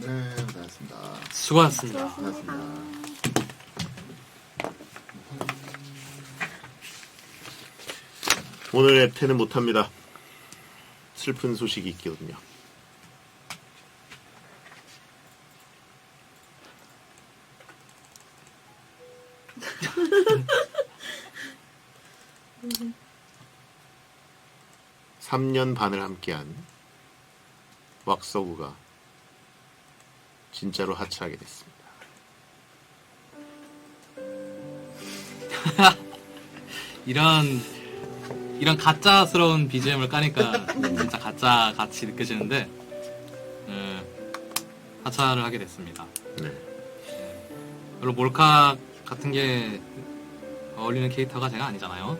네, 고생하셨습니다. 수고하셨습니다. 고생하셨습니다. 오늘 앱테는 못합니다. 슬픈 소식이 있거든요. 삼년 반을 함께한 왁서구가 진짜로 하차하게 됐습니다. 이런 이런 가짜스러운 BGM을 까니까 진짜 가짜 같이 느껴지는데 예, 하차를 하게 됐습니다. 네. 별로 몰카 같은 게 어울리는 캐릭터가 제가 아니잖아요.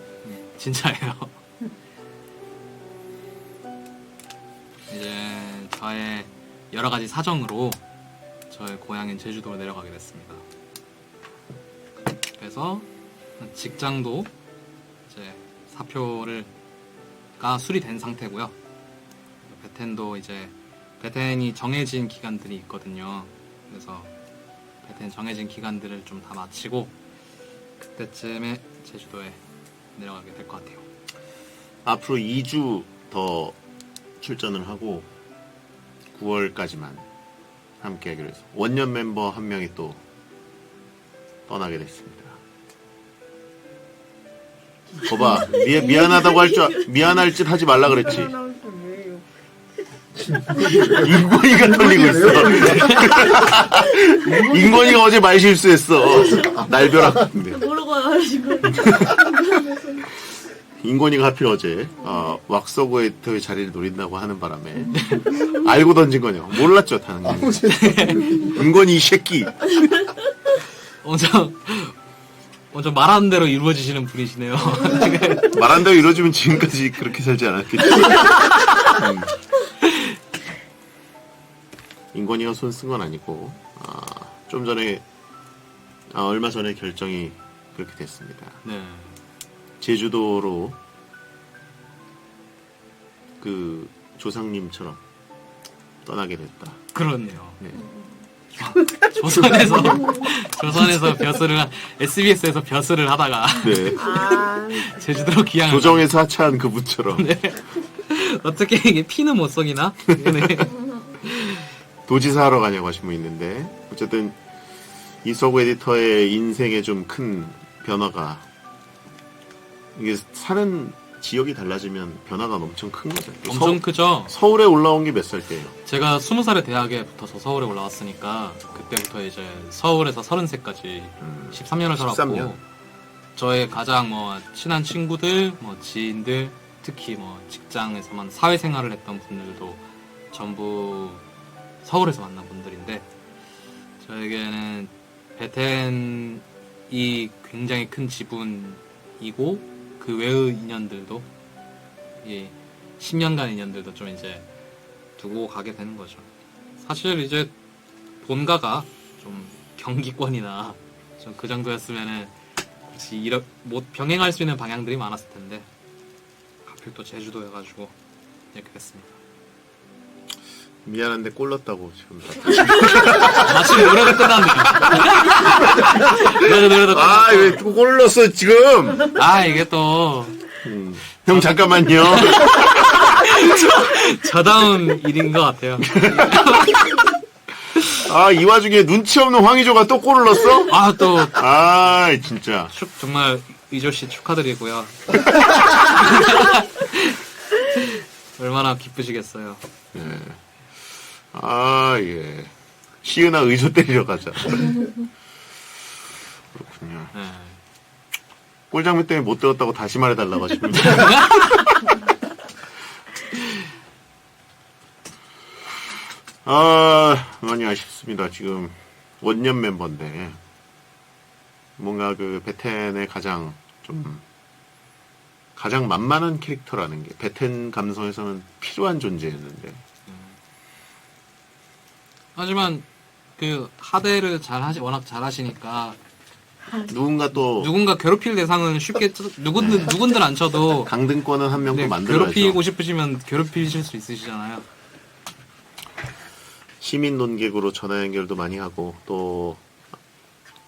진짜예요. 이제 저의 여러 가지 사정으로 저의 고향인 제주도로 내려가게 됐습니다. 그래서 직장도 이제 사표를 가 수리된 상태고요. 베텐도 이제 베텐이 정해진 기간들이 있거든요. 그래서 베텐 정해진 기간들을 좀 다 마치고 그때쯤에 제주도에 내려가게 될 것 같아요. 앞으로 2주 더 출전을 하고 9월까지만 함께 하기로 해서 원년 멤버 한 명이 또 떠나게 됐습니다. 거봐 미, 미안하다고 할 줄 미안할 짓 하지 말라 그랬지. 인권이가 털리고 있어. 인권이가 어제 말 실수했어. 날벼락. 모르고 와가지고 인권이가 하필 어제 어, 왁서고 에디터의 자리를 노린다고 하는 바람에 알고 던진 거냐 몰랐죠 당연히 인권이 이 새끼 엄청 엄청 말하는 대로 이루어지시는 분이시네요. 말한 대로 이루어지면 지금까지 그렇게 살지 않았겠지 음. 인권이가 손 쓴 건 아니고 아, 좀 전에 아, 얼마 전에 결정이 그렇게 됐습니다 네. 제주도로 그 조상님처럼 떠나게 됐다 그렇네요. 네. 조선에서 조선에서 벼슬을 하- SBS에서 벼슬을 하다가 네. 아 제주도로 기양을 조정에서 하차한 그분처럼 네. 어떻게 이게 피는 못 속이나? 네. 도지사 하러 가냐고 하신 분 있는데 어쨌든 이서구 에디터의 인생에 좀 큰 변화가 이게 사는 지역이 달라지면 변화가 엄청 큰 거죠. 또 엄청 서, 크죠. 서울에 올라온 게 몇 살 때예요? 제가 스무 살에 대학에 붙어서 서울에 올라왔으니까 그때부터 이제 서울에서 서른 세까지 음, 13년을 살았고 13년. 저의 가장 뭐 친한 친구들, 뭐 지인들, 특히 뭐 직장에서만 사회생활을 했던 분들도 전부 서울에서 만난 분들인데 저에게는 베텐이 굉장히 큰 지분이고 그 외의 인연들도 이 10년간 인연들도 좀 이제 두고 가게 되는 거죠. 사실 이제 본가가 좀 경기권이나 좀 그 정도였으면은 굳이 이렇 못 병행할 수 있는 방향들이 많았을 텐데 하필 또 제주도여가지고 이렇게 됐습니다. 미안한데 꼴렀다고 지금. 마침 노래도 끝났네요. 노래 노래도 아, 끝났고. 왜 꼴렀어 지금? 아 이게 또 음. 형 잠깐만요. 저다운 일인 것 같아요. 아, 이 와중에 눈치 없는 황희조가 또 골을 넣었어? 아 또 아, 진짜. 축, 정말 이조 씨 축하드리고요. 얼마나 기쁘시겠어요. 예. 아, 예. 시은아 의조 때리러 가자. 그렇군요. 네. 골장면 때문에 못 들었다고 다시 말해달라고 하십니다. 아, 많이 아쉽습니다. 지금 원년 멤버인데 뭔가 그 베텐의 가장 좀 가장 만만한 캐릭터라는 게 베텐 감성에서는 필요한 존재였는데 하지만 그 하대를 잘 하시 워낙 잘 하시니까 누군가 또 누군가 괴롭힐 대상은 쉽게 쳐- 누군들 누군들 안 쳐도 강등권은 한 명 또 네, 만들어야죠. 괴롭히고 싶으시면 괴롭히실 수 있으시잖아요. 시민 논객으로 전화 연결도 많이 하고 또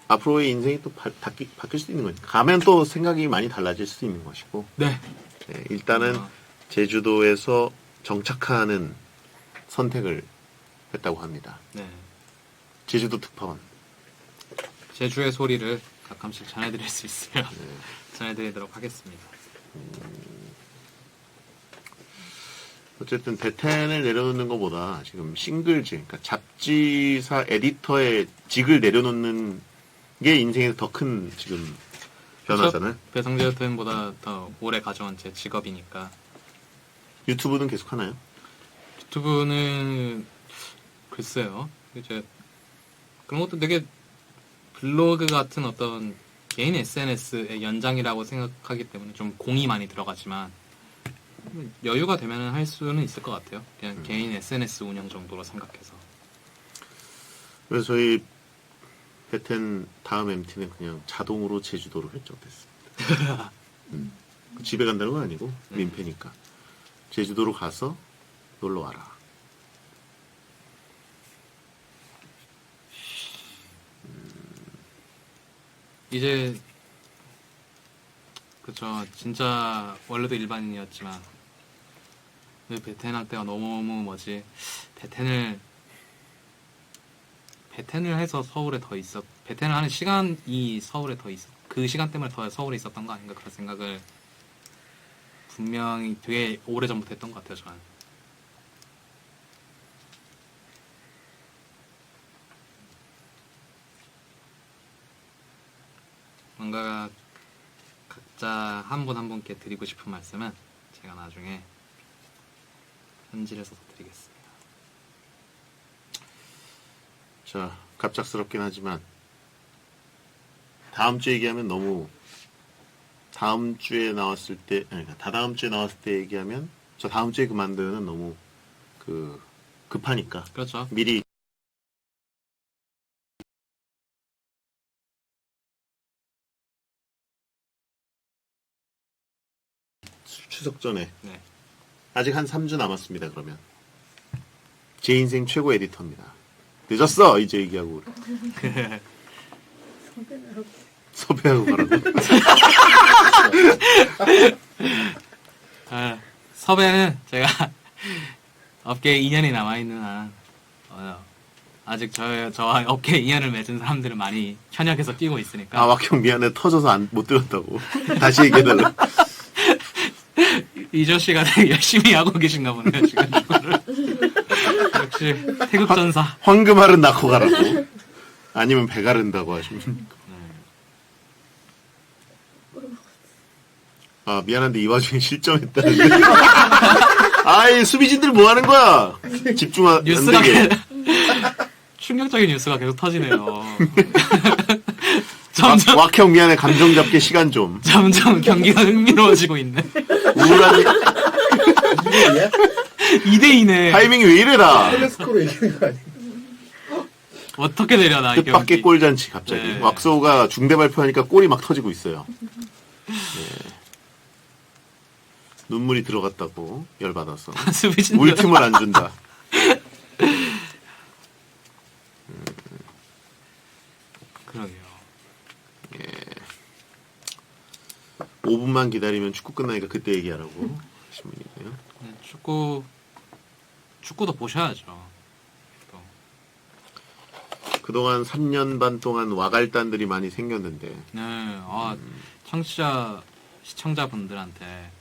앞으로의 인생이 또 바, 바뀌, 바뀔 수도 있는 거니까 가면 또 생각이 많이 달라질 수도 있는 것이고 네. 네, 일단은 어, 제주도에서 정착하는 선택을 했다고 합니다. 네. 제주도 특파원. 제주의 소리를 가끔씩 전해드릴 수 있으면 네. 전해드리도록 하겠습니다. 어쨌든 대텐을 내려놓는 것보다 지금 싱글즈, 그러니까 잡지사 에디터의 직을 내려놓는 게 인생에서 더 큰 지금 변화잖아요. 배성재 대표보다 더 오래 가져온 제 직업이니까 유튜브는 계속 하나요? 유튜브는 글쎄요. 이제 그런 것도 되게 블로그 같은 어떤 개인 SNS의 연장이라고 생각하기 때문에 좀 공이 많이 들어가지만 여유가 되면 할 수는 있을 것 같아요. 그냥 음. 개인 SNS 운영 정도로 생각해서. 그래서 저희 베텐 다음 MT는 그냥 자동으로 제주도로 결정됐습니다. 음. 집에 간다는 건 아니고 네. 민폐니까 제주도로 가서 놀러 와라. 이제 그쵸 진짜 원래도 일반인이었지만 왜 베텐 때가 너무 뭐지? 베텐을 베텐을 해서 서울에 더 있었 베텐을 하는 시간이 서울에 더 있었 그 시간 때문에 더 서울에 있었던 거 아닌가 그런 생각을 분명히 되게 오래 전부터 했던 것 같아요 저는 뭔가 각자 한 분 한 분께 드리고 싶은 말씀은 제가 나중에 편지를 써서 드리겠습니다. 자, 갑작스럽긴 하지만 다음 주 얘기하면 너무 다음 주에 나왔을 때, 아니, 그러니까 다다음 주에 나왔을 때 얘기하면 저 다음 주에 그만두는 너무 그 급하니까 그렇죠. 미리 추- 추석 전에 네. 아직 한 3주 남았습니다. 그러면 제 인생 최고 에디터입니다. 늦었어 이제 얘기하고 섭외하고 가라고. 아, 섭외는 제가 업계에 2년이 남아있는 한 어, 아직 저, 저와 업계에 2년을 맺은 사람들은 많이 현역에서 뛰고 있으니까 아 왁형 미안해 터져서 안, 못 들었다고. 다시 얘기해달라. 이조 씨가 되게 열심히 하고 계신가 보네요 지금. 역시 태극전사 황금알은 낳고 가라고. 아니면 배 가 른다고 하시면. 아 미안한데 이 와중에 실점했다는데. 아이 수비진들 뭐 하는 거야? 집중 안 뉴스가 되게. 계- 충격적인 뉴스가 계속 터지네요 점점 왁- 왁형 미안해 감정 잡게 시간 좀. 점점 경기가 흥미로워지고 있네 우울한 이게 2대2네 타이밍이 왜 이래라. 텔레스코로 얘기하는 거 아니야? 어떻게 되려나 이 뜻밖의 골잔치 갑자기. 네. 왁소가 중대 발표하니까 골이 막 터지고 있어요. 네. 눈물이 들어갔다고 열받아서. 수비진들 우리 팀을 안 준다. 그러게요 5분만 기다리면 축구 끝나니까 그때 얘기하라고 하신 분이네요. 네, 축구 축구도 보셔야죠 또. 그동안 3년 반 동안 와갈단들이 많이 생겼는데 네, 아, 청취자 시청자분들한테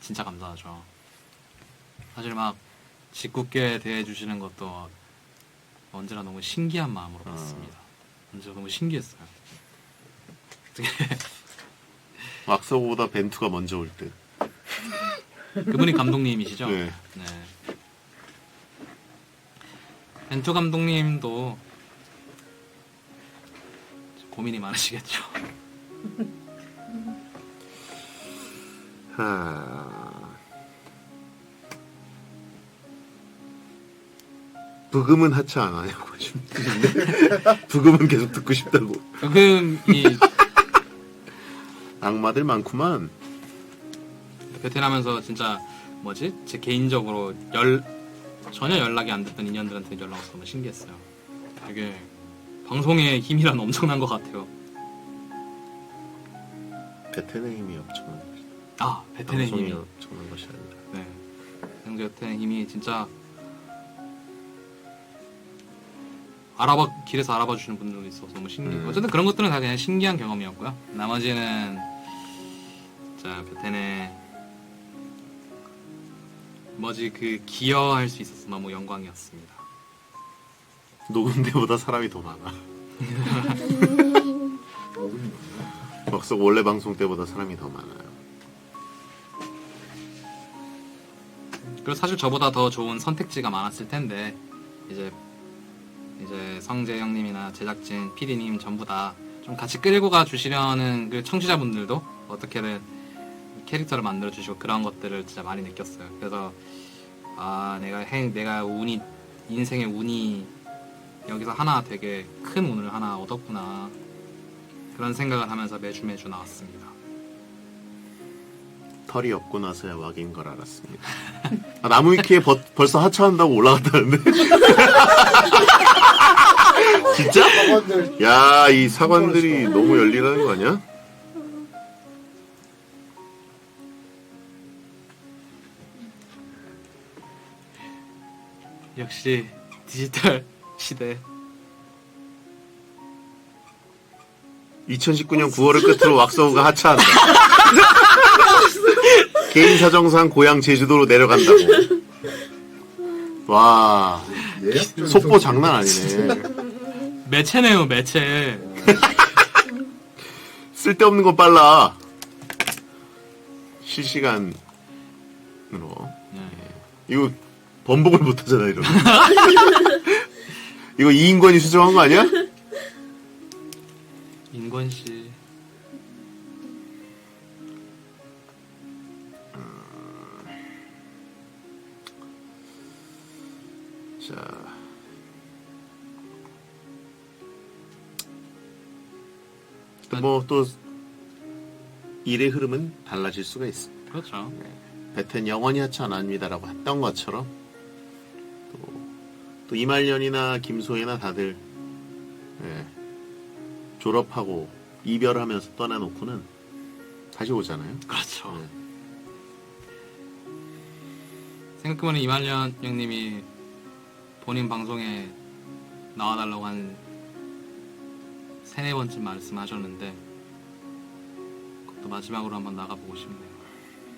진짜 감사하죠. 사실 막 직구께 대해 주시는 것도 언제나 너무 신기한 마음으로 봤습니다. 언제나 너무 신기했어요. 어떻게 왁소보다 벤투가 먼저 올 듯. 그분이 감독님이시죠? 네. 네. 벤투 감독님도 고민이 많으시겠죠. 하... 부금은 하차 안 하냐고 하시면 부금은 계속 듣고 싶다고. 그금 이 악마들 많구만. 베테랑하면서 진짜 뭐지? 제 개인적으로 열 전혀 연락이 안 됐던 인연들한테 연락 와서 너무 신기했어요. 되게 방송의 힘이란 엄청난 것 같아요. 베텐의 힘이 엄청난 것이다. 아 방송이 힘이 엄청난 것이 아니라. 네. 형제 베텐의 힘이 진짜 알아봐 길에서 알아봐 주시는 분들도 있어서 너무 신기. 음. 어쨌든 그런 것들은 다 그냥 신기한 경험이었고요. 나머지는 자 베텐의 뭐지 그 기여할 수 있어서 너무 영광이었습니다. 녹음 때보다 사람이 더 많아. 막석 원래 방송 때보다 사람이 더 많아요. 그리고 사실 저보다 더 좋은 선택지가 많았을 텐데 이제 이제 성재 형님이나 제작진, PD님 전부 다 좀 같이 끌고 가 주시려는 그 청취자분들도 어떻게든 캐릭터를 만들어 주시고 그런 것들을 진짜 많이 느꼈어요. 그래서 아 내가 행 내가 운이 인생의 운이 여기서 하나 되게 큰 운을 하나 얻었구나 그런 생각을 하면서 매주 매주 나왔습니다. 털이 없고 나서야 왁인 걸 알았습니다. 아, 나무위키에 버- 벌써 하차한다고 올라갔다는데? 진짜? 야, 이 사관들이 너무 열일하는 거 아니야? 역시 디지털 시대 2019년 9월을 끝으로 왁서우가 하차한다. 개인 사정상 고향 제주도로 내려간다고. 와, 예약 속보 장난 아니네. 매체네요 매체 쓸데없는 건 빨라. 실시간으로. 네. 이거 번복을 못 하잖아, 이러면. 이거 이인권이 수정한 거 아니야? 인권 씨 자. 뭐 또 일의 흐름은 달라질 수가 있습니다. 그렇죠 베텐 영원히 하차 안 합니다라고 했던 것처럼 또, 또 이말년이나 김소희나 다들 예, 졸업하고 이별하면서 떠나놓고는 다시 오잖아요. 그렇죠 네. 생각해보면 이말년 형님이 본인 방송에 나와달라고 한 세네 번쯤 말씀하셨는데 그것도 마지막으로 한번 나가보고 싶네요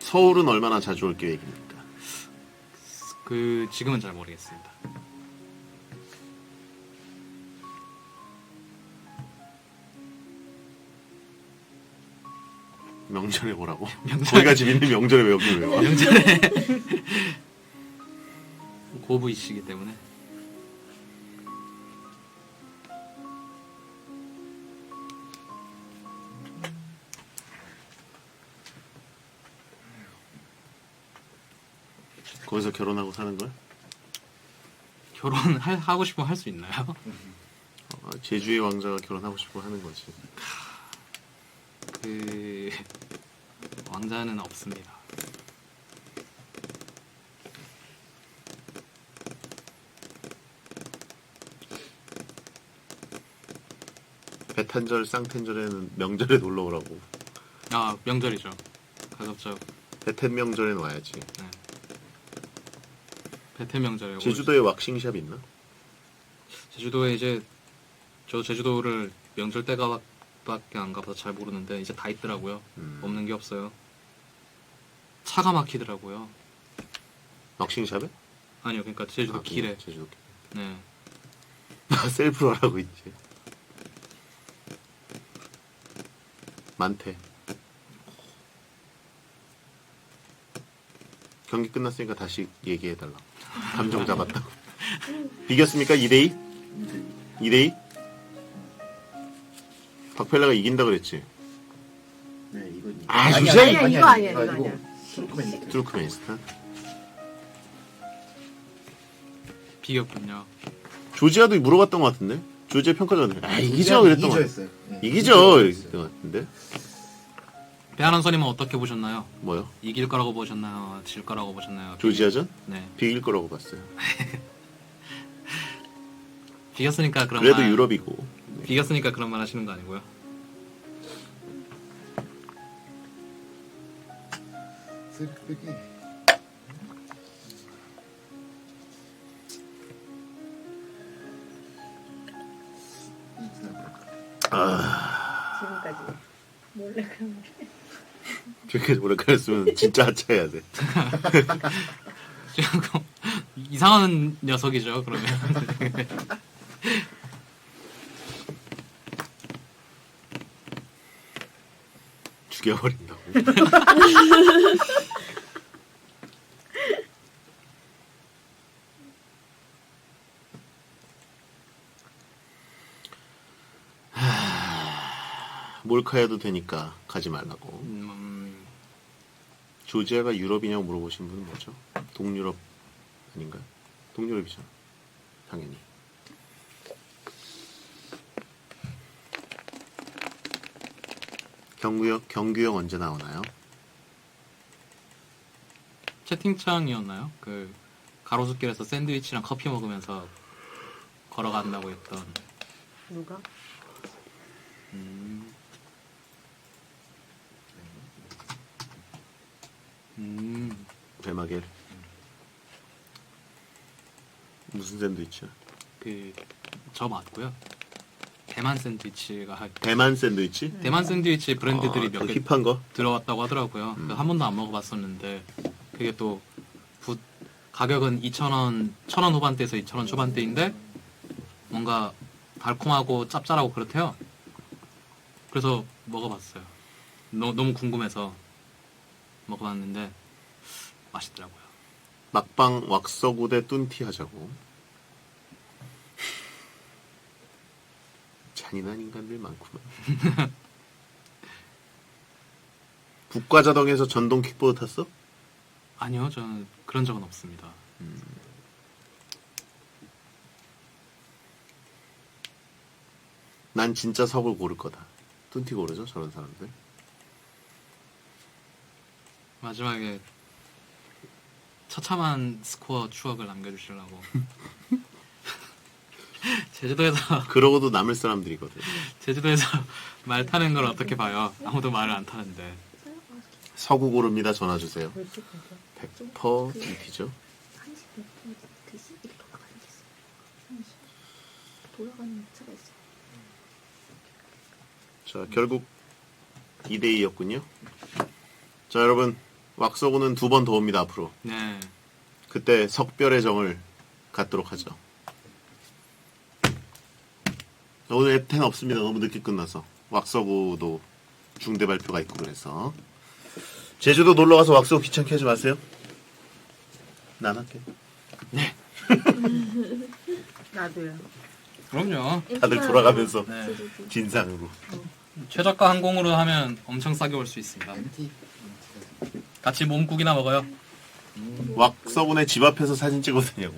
서울은 얼마나 자주 올 계획입니까? 그 지금은 잘 모르겠습니다 명절에 오라고? 명절에- 거기가 집인데 명절에 왜 여기 왜 와? 명절에 고부이시기 때문에 거기서 결혼하고 사는 거야? 결혼 할- 하고 싶으면 할 수 있나요? 어, 제주의 왕자가 결혼하고 싶어 하는 거지. 그 왕자는 없습니다. 배탄절, 쌍탄절에는 명절에 놀러 오라고. 아 명절이죠. 가급적 배탄 명절엔 와야지. 네. 베테 명절에 제주도에 왁싱샵 있나? 제주도에 이제 저 제주도를 명절 때 가 밖에 안 가봐서 잘 모르는데 이제 다 있더라고요. 음. 없는 게 없어요. 차가 막히더라고요. 왁싱샵에? 아니요, 그러니까 제주도 아, 길에. 제주도 길. 네. 나 셀프로 하라고 있지. 많대. 경기 끝났으니까 다시 얘기해달라. 감정 잡았다고. 이겼습니까? 2대2? 2대2? 박펠라가 이긴다 그랬지. 네 이건 아, 아니야, 주제? 아니야, 아니야, 이거 아니야, 이거 아니야. 투르크메니스탄. 투르크메니스탄. 비겼군요. 조지아도 물어봤던 것 같은데? 조지아 평가전에. 아, 이기죠? 그랬던 것 이기죠 같아. 했어요. 네, 이기죠? 이기죠 것 같은데? 배아란선님은 어떻게 보셨나요? 뭐요? 이길 거라고 보셨나요? 질 거라고 보셨나요? 조지아전? 네. 비길 거라고 봤어요. 비겼으니까 그런 그래도 말, 유럽이고. 네. 비겼으니까 그런 말 하시는 거 아니고요. 지금까지 몰래 그런 걸. 저렇게 오래 가렸으면 진짜 하차해야 돼. 조금 이상한 녀석이죠. 그러면 죽여버린다고. 하... 몰카해도 되니까 가지 말라고. 음, 조지아가 유럽이냐고 물어보신 분은 뭐죠? 동유럽 아닌가요? 동유럽이죠. 당연히. 경구역 경규형 언제 나오나요? 채팅창이었나요? 그 가로수길에서 샌드위치랑 커피 먹으면서 걸어간다고 했던. 누가? 음. 음. 배마겔. 무슨 샌드위치야? 그 저 맞고요. 대만 샌드위치가 대만 샌드위치? 대만 샌드위치 브랜드들이 아, 몇 그 개 힙한 거? 들어왔다고 하더라고요. 음. 그한 번도 안 먹어봤었는데 그게 또 부- 가격은 2,000원, 1,000원 후반대에서 2,000원 초반대인데 뭔가 달콤하고 짭짤하고 그렇대요. 그래서 먹어봤어요. 너, 너무 궁금해서 먹어봤는데 맛있더라고요. 막방 왁서구 대 뚠티 하자고. 잔인한 인간들 많구만. 북과자동에서 전동 킥보드 탔어? 아니요, 저는 그런 적은 없습니다. 난 진짜 석을 고를 거다. 뚠티 고르죠, 저런 사람들. 마지막에 처참한 스코어 추억을 남겨주시려고 제주도에서 그러고도 남을 사람들이거든. 제주도에서 말 타는 걸 어떻게 봐요? 아무도 말을 안 타는데 서구 고릅니다. 전화 주세요. 벌써 벌써 100% 뚠티죠. 한시 몇 분, 대시 이렇게 돌아가는 차가 있어. 자, 결국 2대 2였군요. 자, 여러분. 왁서구는 두 번 더 옵니다, 앞으로. 네 그때 석별의 정을 갖도록 하죠. 오늘 앱텐 없습니다. 너무 늦게 끝나서. 왁서구도 중대 발표가 있고 그래서. 제주도 놀러 가서 왁서구 귀찮게 하지 마세요. 난 할게. 나도요. 그럼요 다들 돌아가면서 네. 진상으로. 최저가 항공으로 하면 엄청 싸게 올 수 있습니다. 같이 몸국이나 먹어요 왁서구네 집 앞에서 사진 찍어도 되냐고.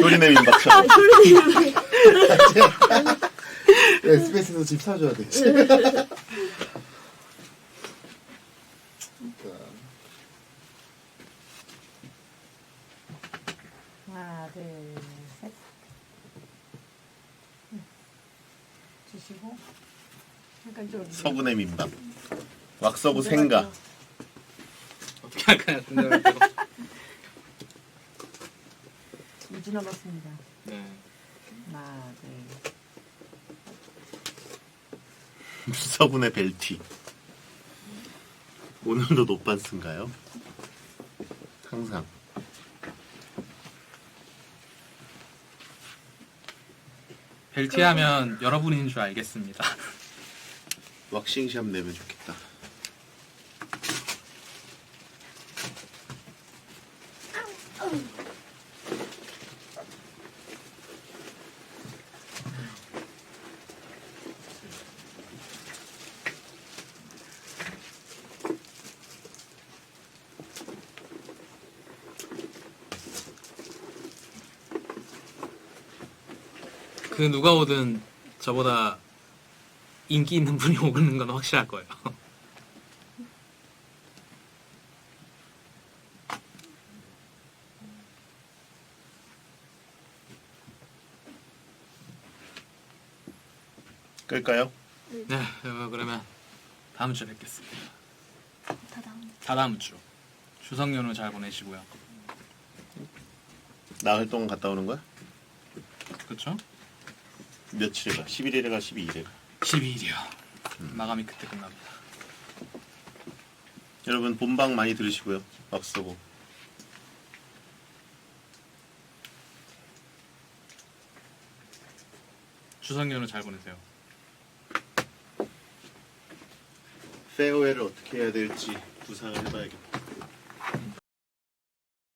소리내 민박처럼. 엑스프레스에서 집 사줘야 돼. 하나, 둘, 셋. 응. 주시고. 약간 좀. 서구네 민박. 왁서구 생가. 어떻게 할까요? 근데 이주 남았습니다. 네. 하나, 둘. 서구네 벨티. 오늘도 노반스인가요? 항상. 벨티 하면 여러분인 줄 알겠습니다 왁싱샵 내면 좋겠다. 그 누가 오든 저보다 인기 있는 분이 오는 건 확실할 거예요. 끌까요? 네, 그러면 다음 주에 뵙겠습니다. 다 다음. 다 다음 주. 추석 연휴 잘 보내시고요. 나흘 동안 갔다 오는 거야? 그렇죠? 며칠에 가? 11일에 가? 12일에 가? 12일이요. 마감이 그때 끝납니다. 여러분 본방 많이 들으시고요. 박수고. 추석 연휴 잘 보내세요. 페어웨를 어떻게 해야 될지 구상을 해봐야겠다.